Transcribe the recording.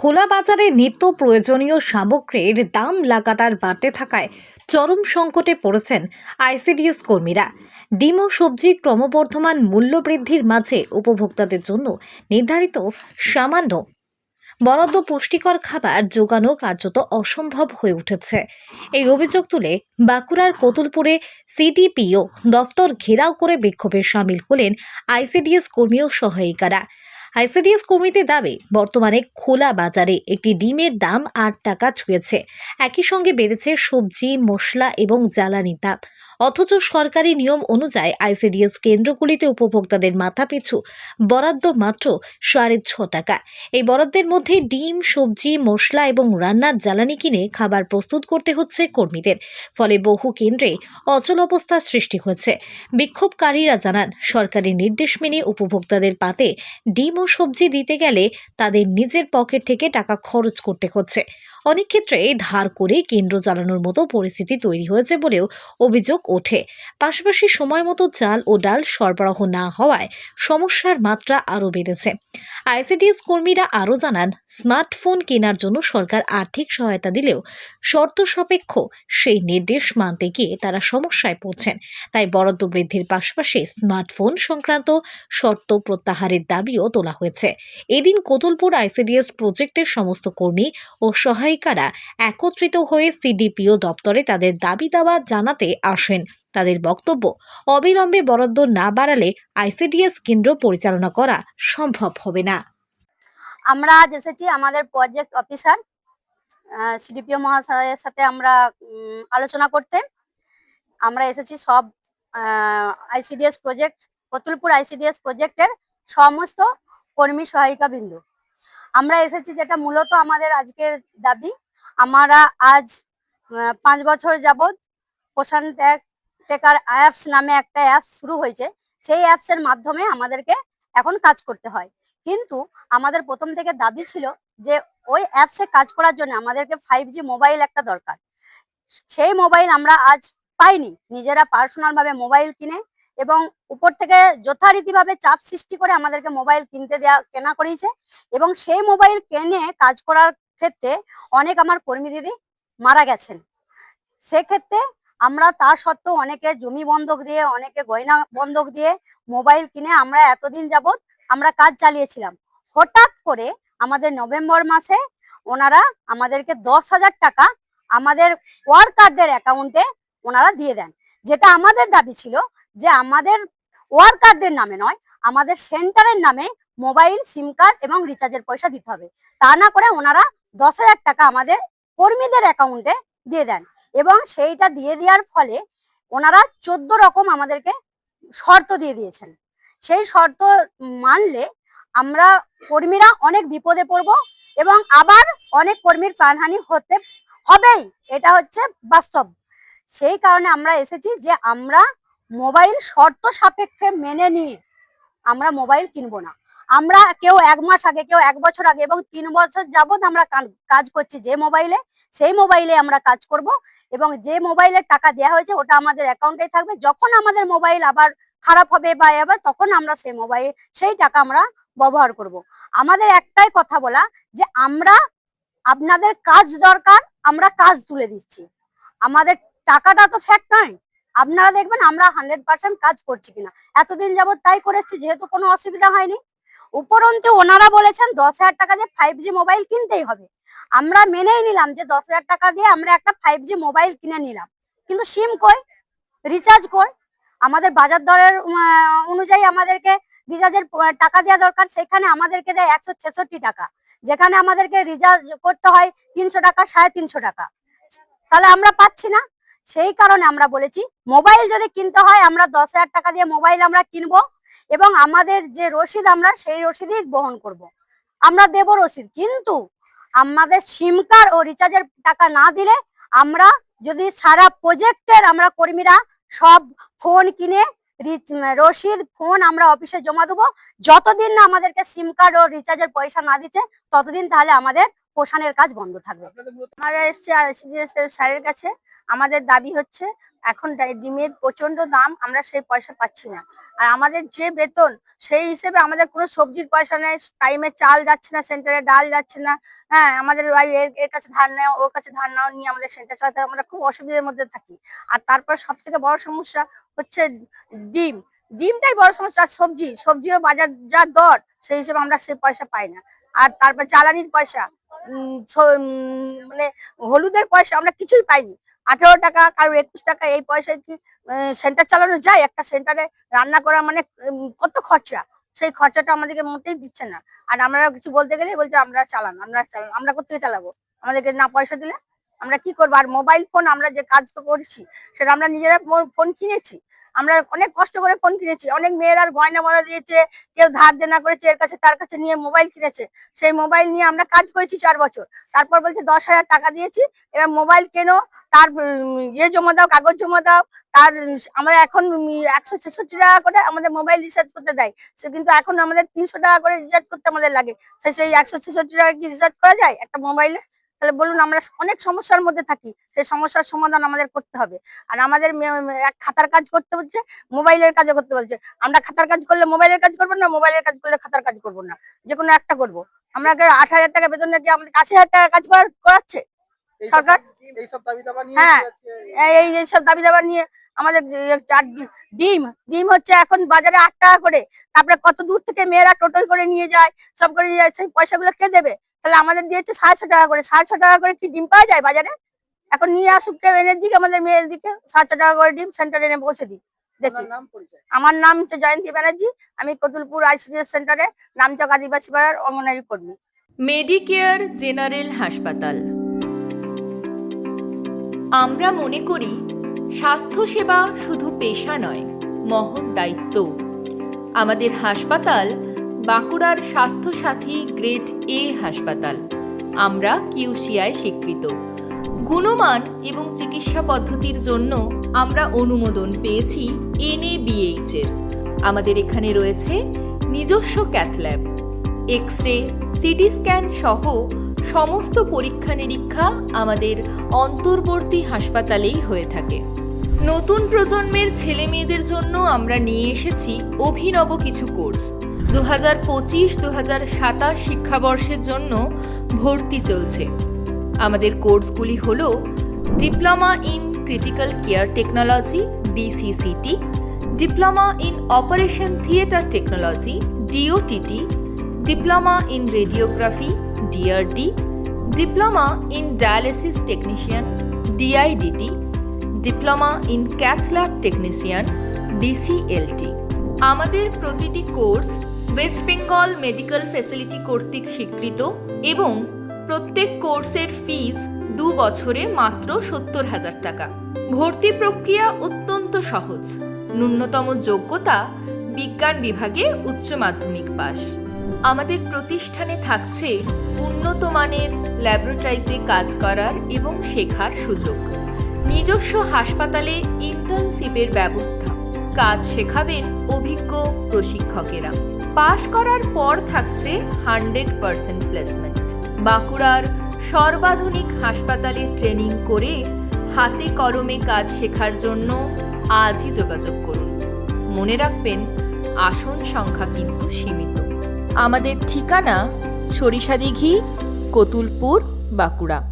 খোলা বাজারে নিত্য প্রয়োজনীয় সামগ্রীর দাম লাগাতার বাড়তে থাকায় চরম সংকটে পড়েছেন আইসিডিএস কর্মীরা। ডিম ও সবজির ক্রমবর্ধমান মূল্য বৃদ্ধির মাঝে উপভোক্তাদের জন্য নির্ধারিত সামান্য বরাদ্দ পুষ্টিকর খাবার যোগানো কার্যত অসম্ভব হয়ে উঠেছে। এই অভিযোগ তুলে বাঁকুড়ার কতুলপুরে সিডিপিও দফতর ঘেরাও করে বিক্ষোভে সামিল হলেন আইসিডিএস কর্মী ও সহায়িকারা। আইসিডিএস কর্মীদের দাবি, বর্তমানে খোলা বাজারে একটি ডিমের দাম আট টাকা ছুঁয়েছে। একই সঙ্গে বেড়েছে সবজি, মশলা এবং জ্বালানি দাম অথচ সরকারি নিয়ম অনুযায়ী আইসিডিএস কেন্দ্রগুলিতে উপভোক্তাদের মাথাপিছু বরাদ্দ মাত্র সাড়ে ছ টাকা। এই বরাদ্দের মধ্যে ডিম, সবজি, মশলা এবং রান্নার জ্বালানি কিনে খাবার প্রস্তুত করতে হচ্ছে কর্মীদের। ফলে বহু কেন্দ্রে অচল অবস্থার সৃষ্টি হয়েছে। বিক্ষোভকারীরা জানান, সরকারি নির্দেশ মেনে উপভোক্তাদের পাতে ডিম ও সবজি দিতে গেলে তাদের নিজের পকেট থেকে টাকা খরচ করতে হচ্ছে। অনেক ক্ষেত্রে ধার করে কেন্দ্র চালানোর মতো পরিস্থিতি তৈরি হয়েছে বলেও অভিযোগ ওঠে। পাশাপাশি সময় মতো চাল ও ডাল সরবরাহ না হওয়ায় সমস্যার মাত্রা আরও বেড়েছে। আইসিডিএস কর্মীরা আরও জানান, স্মার্টফোন কেনার জন্য সরকার আর্থিক সহায়তা দিলেও শর্ত সাপেক্ষ সেই নির্দেশ মানতে গিয়ে তারা সমস্যায় পড়ছেন। তাই বরাদ্দ বৃদ্ধির পাশাপাশি স্মার্টফোন সংক্রান্ত শর্ত প্রত্যাহারের দাবিও তোলা হয়েছে। এদিন কোতলপুর আইসিডিএস প্রজেক্টের সমস্ত কর্মী ও সহায়িকারা একত্রিত হয়ে সিডিপিও দপ্তরে তাদের দাবি দাওয়া জানাতে আসেন। তাদের বক্তব্য, অবিলম্বে বরাদ্দ না বাড়ালে আইসিডিএস কেন্দ্র পরিচালনা করা সম্ভব হবে না। আমরা আজ এসেছি আমাদের প্রজেক্ট অফিসার সিডিপিও মহাশয়ের সাথে আমরা আলোচনা করতে। আমরা এসেছি সব আইসিডিএস প্রজেক্ট, কতুলপুর আইসিডিএস প্রজেক্টের সমস্ত কর্মী সহায়িকা বিন্দু আমরা এসেছি যেটা মূলত আমাদের আজকের দাবি। আমরা আজ পাঁচ বছর যাবৎ পোষণ টেকার অ্যাপস নামে একটা অ্যাপ শুরু হয়েছে। সেই অ্যাপসের মাধ্যমে আমাদেরকে এখন কাজ করতে হয়। কিন্তু আমাদের প্রথম থেকে দাবি ছিল যে, ওই অ্যাপসে কাজ করার জন্য আমাদেরকে ফাইভ জি মোবাইল একটা দরকার। সেই মোবাইল আমরা আজ পাইনি। নিজেরা পার্সোনাল ভাবে মোবাইল কিনে এবং উপর থেকে যথারীতিভাবে চাপ সৃষ্টি করে আমাদেরকে মোবাইল কিনতে দেওয়া কেনা করিয়েছে। এবং সেই মোবাইল কেনে কাজ করার ক্ষেত্রে অনেক আমার কর্মী দিদি মারা গেছেন। সেক্ষেত্রে আমরা তা সত্ত্বেও অনেকে জমি বন্ধক দিয়ে, অনেকে গয়না বন্ধক দিয়ে মোবাইল কিনে আমরা এতদিন যাবৎ আমরা কাজ চালিয়েছিলাম। হঠাৎ করে আমাদের নভেম্বর মাসে ওনারা আমাদেরকে দশ হাজার টাকা আমাদের ওয়ার্কারদের অ্যাকাউন্টে ওনারা দিয়ে দেন। যেটা আমাদের দাবি ছিল যে আমাদের ওয়ার্কারদের নামে নয়, আমাদের সেন্টারের নামে মোবাইল সিম কার্ড এবং রিচার্জের পয়সা দিতে হবে। তা না করে ওনারা দশ হাজার টাকা আমাদের কর্মীদের অ্যাকাউন্টে দিয়ে দেন এবং সেইটা দিয়ে দেওয়ার ফলে ওনারা চোদ্দ রকম আমাদেরকে শর্ত দিয়ে দিয়েছেন। সেই শর্ত মানলে আমরা কর্মীরা অনেক বিপদে পড়ব এবং আবার অনেক কর্মীর প্রাণহানি হতে হবেই। এটা হচ্ছে বাস্তব। সেই কারণে আমরা এসেছি যে আমরা মোবাইল শর্ত সাপেক্ষে মেনে নিয়ে আমরা মোবাইল কিনবো না। আমরা কেউ এক মাস আগে, কেউ এক বছর আগে এবং তিন বছর যাবত আমরা কাজ করছি। যে মোবাইলে, সেই মোবাইলে আমরা কাজ করব এবং যে মোবাইলের টাকা দেওয়া হয়েছে, ওটা আমাদের অ্যাকাউন্টে থাকবে। যখন আমাদের মোবাইল আবার খারাপ হবে বা এবার, তখন আমরা সেই মোবাইল, সেই টাকা আমরা ব্যবহার করব। আমাদের একটাই কথা বলা যে আমরা, আপনাদের কাজ দরকার, আমরা কাজ তুলে দিচ্ছি। আমাদের টাকাটা তো ফ্যাক্ট নয়। আপনারা দেখবেন আমরা হান্ড্রেড পার্সেন্ট কাজ করছি কিনা। এতদিন যাবত তাই করেছি যেহেতু কোনো অসুবিধা হয়নি। উপরন্তু ওনারা বলেছেন, দশ হাজার টাকা দিয়ে ফাইভ জি মোবাইল কিনতেই হবে। আমরা মেনেই নিলাম যে দশ হাজার টাকা দিয়ে আমরা একটা ফাইভ জি মোবাইল কিনে নিলাম। কিন্তু সিম কই? রিচার্জ কই? আমাদের বাজার দরের অনুযায়ী আমাদেরকে রিচার্জের টাকা দেওয়া দরকার। সেখানে আমাদেরকে দেয় একশো ছেষট্টি টাকা। যেখানে আমাদেরকে রিচার্জ করতে হয় তিনশো টাকা, সাড়ে তিনশো টাকা। তাহলে আমরা পাচ্ছি না? সেই কারণে আমরা বলেছি, মোবাইল যদি কিনতে হয়, আমরা দশ হাজার টাকা দিয়ে মোবাইল আমরা কিনবো এবং আমাদের যে রসিদ আমরা সেই রসিদই বহন করব। আমরা দেব রসিদ, কিন্তু আমাদের সিম কার্ড ও রিচার্জের টাকা না দিলে আমরা যদি সারা প্রজেক্টের আমরা কর্মীরা সব ফোন কিনে রসিদ ফোন আমরা অফিসে জমা দেবো। যতদিন না আমাদেরকে সিম কার্ড ও রিচার্জের পয়সা না দিচ্ছে, ততদিন তাহলে আমাদের পোষণের কাজ বন্ধ থাকবে। আমরা এসছি, স্যারের কাছে। আমাদের দাবি হচ্ছে, এখন ডিমের প্রচণ্ড দাম, আমরা সেই পয়সা পাচ্ছি না। আর আমাদের যে বেতন, সেই হিসেবে আমাদের কোনো সবজির পয়সা নেই, টাইমে চাল যাচ্ছে না, সেন্টারে ডাল যাচ্ছে না হ্যাঁ আমাদের এর কাছে ধার নেওয়া, ওর কাছে ধার নেওয়া নিয়ে আমাদের সেন্টার চালাতে আমরা খুব অসুবিধার মধ্যে থাকি। আর তারপর সব থেকে বড় সমস্যা হচ্ছে ডিম। ডিমটাই বড় সমস্যা, আর সবজি, সবজিও বাজার যা দর, সেই হিসেবে আমরা সেই পয়সা পাই না। আর তারপর জ্বালানির পয়সা মানে হলুদের পয়সা আমরা কিছুই পাইনি। আঠেরো টাকা কারও একুশ টাকা এই পয়সায় কি সেন্টার চালানো যায়? একটা সেন্টারে রান্না করা মানে কত খরচা? সেই খরচাটা আমাদেরকে মোটেই দিচ্ছে না। আর আমরা কিছু বলতে গেলে বলছে, আমরা চালান আমরা চালান, আমরা কোথেকে চালাবো? আমাদেরকে না পয়সা দিলে? আমরা কি করব? আর মোবাইল ফোন আমরা যে কাজ তো করছি, সেটা আমরা নিজেরা ফোন কিনেছি। আমরা অনেক কষ্ট করে ফোন কিনেছি। অনেক মেয়েরা গয়না বলা দিয়েছে, কেউ ধার দেনা করেছে, এর কাছে তার কাছে নিয়ে মোবাইল কিনেছে। সেই মোবাইল নিয়ে আমরা কাজ করেছি চার বছর। তারপর বলছে দশ হাজার টাকা দিয়েছি, এবার মোবাইল কেনো, তার ইয়ে জমা দাও, কাগজ জমা দাও, তার, আমরা এখন একশো ছেষট্টি টাকা করে আমাদের মোবাইল রিচার্জ করতে দেয়। সে কিন্তু এখন আমাদের তিনশো টাকা করে রিচার্জ করতে আমাদের লাগে। সেই একশো ছেষট্টি টাকা কি রিচার্জ করা যায়? একটা মোবাইলে তাহলে বলুন আমরা অনেক সমস্যার মধ্যে থাকি সেই সমস্যার সমাধান আমাদের করতে হবে। আর আমাদের এক খাতার কাজ করতে হচ্ছে মোবাইলের কাজও করতে বলছে। আমরা খাতার কাজ করলে মোবাইলের কাজ করব না মোবাইলের কাজ করলে খাতার কাজ করব না? যে কোনো একটা করব। আমরা আট হাজার টাকা বেতন নাকি আমাদের আশি হাজার টাকা কাজ করা- করাচ্ছে? সরকার? হ্যাঁ। এই এইসব দাবি দাবা নিয়ে আমাদের ডিম ডিম হচ্ছে এখন বাজারে আট টাকা করে। তারপরে কত দূর থেকে মেয়েরা টোটোয় করে নিয়ে যায় সব করে নিয়ে যায় সেই পয়সাগুলো কে দেবে? তাহলে আমাদের দিয়েছে সাড়ে ছ টাকা করে সাড়ে ছ টাকা করে কি ডিম পাওয়া যায় বাজারে? এখন নিয়ে আসুক কেউ এনে দিকে আমাদের মেয়ের দিকে সাড়ে ছ টাকা করে ডিম সেন্টারে এনে পৌঁছে দিই দেখি। আপনার নাম পরিচয়। আমার নাম হচ্ছে জয়ন্তী ব্যানার্জি আমি কতুলপুর আইসিডিএস সেন্টারে নামচক আদিবাসী পাড়ার অঙ্গনারী কর্মী। মেডিকেয়ার জেনারেল হাসপাতাল। আমরা মনে করি স্বাস্থ্যসেবা শুধু পেশা নয় মহৎ দায়িত্ব। আমাদের হাসপাতাল বাঁকুড়ার স্বাস্থ্যসাথী গ্রেড এ হাসপাতাল। আমরা কিউসিআই স্বীকৃত। গুণমান এবং চিকিৎসা পদ্ধতির জন্য আমরা অনুমোদন পেয়েছি এনএবিএইচ এর। আমাদের এখানে রয়েছে নিজস্ব cath lab x ray CT scan সহ সমস্ত পরীক্ষা নিরীক্ষা আমাদের অন্তর্বর্তী হাসপাতালেই হয়ে থাকে। নতুন প্রজন্মের ছেলে মেয়েদের জন্য আমরা নিয়ে এসেছি অভিনব কিছু কোর্স। দু হাজার পঁচিশ দু হাজার সাতাশ শিক্ষাবর্ষের জন্য ভর্তি চলছে। আমাদের কোর্সগুলি হল diploma in critical care technology, DCCT, diploma in operation theatre technology, DOTT, diploma in radiography, DRD, diploma in dialysis technician, DIDT diploma in cath lab technician, DCLT. আমাদের প্রতিটি course West Bengal medical facility কর্তৃক স্বীকৃত এবং প্রত্যেক কোর্সের ফিজ দু বছরে মাত্র সত্তর হাজার টাকা। ভর্তি প্রক্রিয়া অত্যন্ত সহজ। ন্যূনতম যোগ্যতা বিজ্ঞান বিভাগে উচ্চ মাধ্যমিক পাস আমাদের প্রতিষ্ঠানে থাকছে উন্নত মানের ল্যাবরেটরিতে কাজ করার এবং শেখার সুযোগ। নিজস্ব হাসপাতালে ইন্টার্নশিপের ব্যবস্থা। কাজ শেখাবেন অভিজ্ঞ প্রশিক্ষকেরা। পাশ করার পর থাকছে হান্ড্রেড পার্সেন্ট প্লেসমেন্ট। বাঁকুড়ার সর্বাধুনিক হাসপাতালে ট্রেনিং করে হাতে কলমে কাজ শেখার জন্য আজই যোগাযোগ করুন। মনে রাখবেন, আসন সংখ্যা কিন্তু সীমিত। আমাদের ঠিকানা সরিষাদিঘি কতুলপুর, বাঁকুড়া।